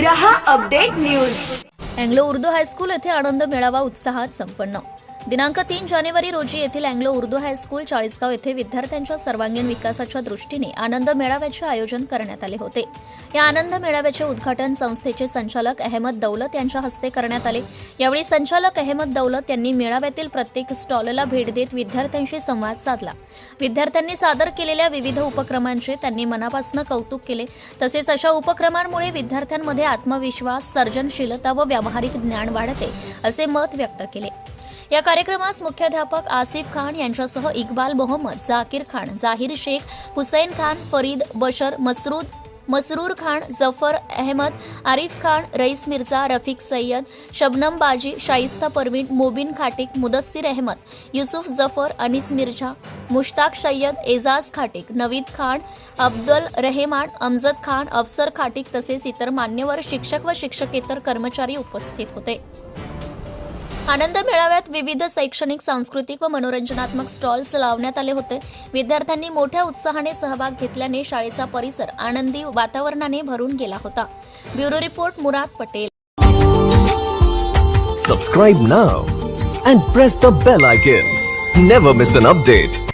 रहा update news. Anglo Urdu high school येथे आनंद मेळावा उत्साहात संपन्न. दिनांक तीन जानेवारी रोजी येथील अँग्लो उर्दू हायस्कूल चाळीसगाव येथे विद्यार्थ्यांच्या सर्वांगीण विकासाच्या दृष्टीने आनंद मेळाव्याचे आयोजन करण्यात आले होते. या आनंद मेळाव्याचे उद्घाटन संस्थेचे संचालक अहमद दौलत यांच्या हस्ते करण्यात आले. यावेळी संचालक अहमद दौलत यांनी मेळाव्यातील प्रत्येक स्टॉलला भेट देत विद्यार्थ्यांशी संवाद साधला. विद्यार्थ्यांनी सादर केलेल्या विविध उपक्रमांचे त्यांनी मनापासून कौतुक केले. तसेच अशा उपक्रमांमुळे विद्यार्थ्यांमध्ये आत्मविश्वास सर्जनशीलता व व्यावहारिक ज्ञान वाढते असे मत व्यक्त केले. या कार्यक्रमास मुख्याध्यापक आसिफ खान यांच्यासह इक्बाल मोहम्मद जाकीर खान जाहीर शेख हुसैन खान फरीद बशर मसरूद मसरूर खान जफर अहमद आरिफ खान रईस मिर्झा रफिक सय्यद शबनम बाजी शाइस्ता परवीन मोबिन खाटिक मुदस्सिर अहमद युसुफ जफर अनिस मिर्झा मुश्ताक सय्यद एजाज खाटिक नवीद खान अब्दुल रहेमान अमजद खान अफसर खाटिक तसेच इतर मान्यवर शिक्षक व शिक्षकेतर कर्मचारी उपस्थित होते. आनंद मेळाव्यात विविध शैक्षणिक सांस्कृतिक व मनोरंजनात्मक स्टॉल्स लावण्यात आले होते. विद्यार्थ्यांनी मोठ्या उत्साहाने सहभाग घेतल्याने शाळेचा परिसर आनंदी वातावरणाने भरून गेला होता. Bureau report Murad Patel. Subscribe now and press the bell icon never miss an update